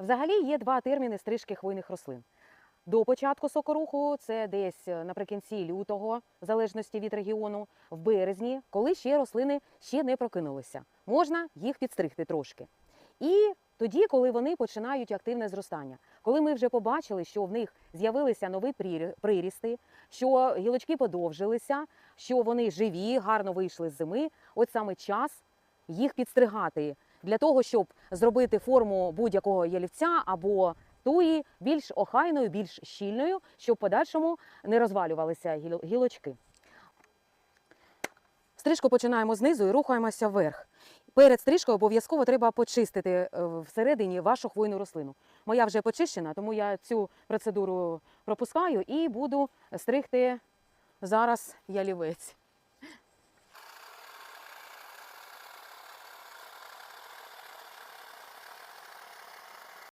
Взагалі є два терміни стрижки хвойних рослин. До початку сокоруху це десь е, наприкінці лютого, в залежності від регіону, в березні, коли ще рослини ще не прокинулися. Можна їх підстригти трошки. І тоді, коли вони починають активне зростання, коли ми вже побачили, що в них з'явилися нові прирі- прирісти, що гілочки подовжилися, що вони живі, гарно вийшли з зими, от саме час їх підстригати для того, щоб зробити форму будь-якого ялівця або туї більш охайною, більш щільною, щоб в подальшому не розвалювалися гілочки. Стрижку починаємо знизу і рухаємося вверх. Перед стрижкою обов'язково треба почистити е, всередині вашу хвойну рослину. Моя вже почищена, тому я цю процедуру пропускаю і буду стригти зараз ялівець.